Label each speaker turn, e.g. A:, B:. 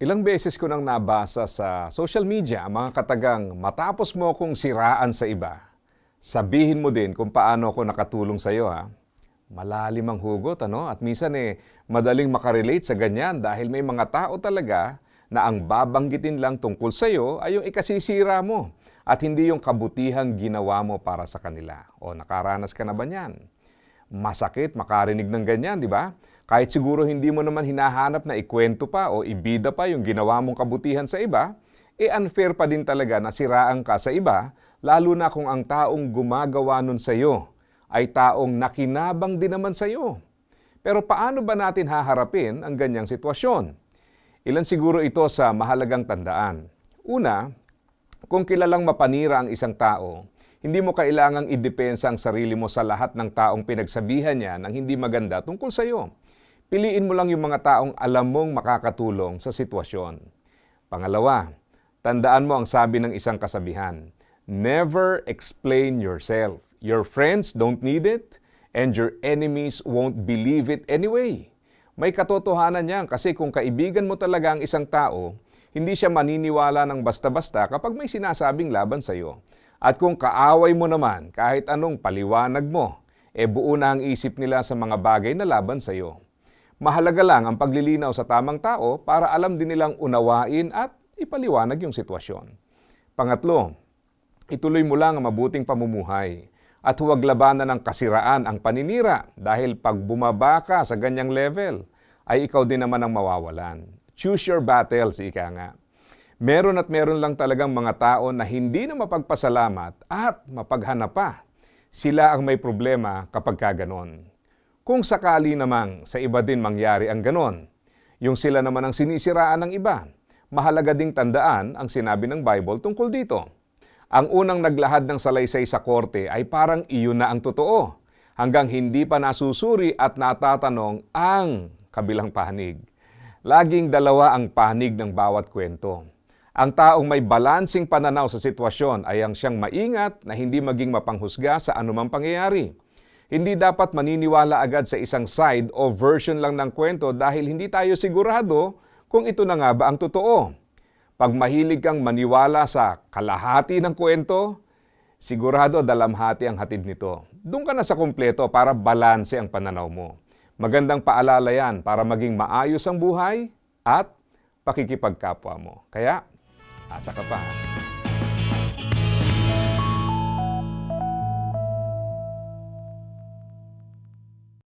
A: Ilang beses ko nang nabasa sa social media ang mga katagang matapos mo kong siraan sa iba, sabihin mo din kung paano ako nakatulong sa iyo ha. Malalim ang hugot ano at minsan eh madaling makarelate sa ganyan dahil may mga tao talaga na ang babanggitin lang tungkol sa iyo ay yung ikasisira mo at hindi yung kabutihang ginawa mo para sa kanila. O nakaranas ka na ba niyan? Masakit makarinig ng ganyan, di ba? Kahit siguro hindi mo naman hinahanap na ikwento pa o ibida pa yung ginawa mong kabutihan sa iba, e unfair pa din talaga na siraan ka sa iba, lalo na kung ang taong gumagawa nun sa iyo ay taong nakinabang din naman sa iyo. Pero paano ba natin haharapin ang ganyang sitwasyon? Ilan siguro ito sa mahalagang tandaan. Una, kung kilalang mapanira ang isang tao, hindi mo kailangang idepensa ang sarili mo sa lahat ng taong pinagsabihan niya ng hindi maganda tungkol sa iyo. Piliin mo lang yung mga taong alam mong makakatulong sa sitwasyon. Pangalawa, tandaan mo ang sabi ng isang kasabihan, Never explain yourself. Your friends don't need it, and your enemies won't believe it anyway. May katotohanan yan kasi kung kaibigan mo talaga ang isang tao, hindi siya maniniwala ng basta-basta kapag may sinasabing laban sa iyo. At kung kaaway mo naman, kahit anong paliwanag mo, e buo na ang isip nila sa mga bagay na laban sa iyo. Mahalaga lang ang paglilinaw sa tamang tao para alam din nilang unawain at ipaliwanag yung sitwasyon. Pangatlo, ituloy mo lang ang mabuting pamumuhay at huwag labanan ng kasiraan ang paninira dahil pag bumaba ka sa ganyang level, ay ikaw din naman ang mawawalan. Choose your battles, ika nga. Meron at meron lang talagang mga tao na hindi na mapagpasalamat at mapaghanap pa. Sila ang may problema kapag kaganon. Kung sakali namang sa iba din mangyari ang ganon, yung sila naman ang sinisiraan ng iba, mahalaga ding tandaan ang sinabi ng Bible tungkol dito. Ang unang naglahad ng salaysay sa korte ay parang iyon na ang totoo, hanggang hindi pa nasusuri at natatanong ang kabilang panig. Laging dalawa ang panig ng bawat kwento. Ang taong may balansing pananaw sa sitwasyon ay ang siyang maingat na hindi maging mapanghusga sa anumang pangyayari. Hindi dapat maniniwala agad sa isang side o version lang ng kwento dahil hindi tayo sigurado kung ito na nga ba ang totoo. Pag mahilig kang maniwala sa kalahati ng kwento, sigurado dalamhati ang hatid nito. Doon ka na sa kumpleto para balanse ang pananaw mo. Magandang paalala yan para maging maayos ang buhay at pakikipagkapwa mo. Kaya, asa ka pa. ha?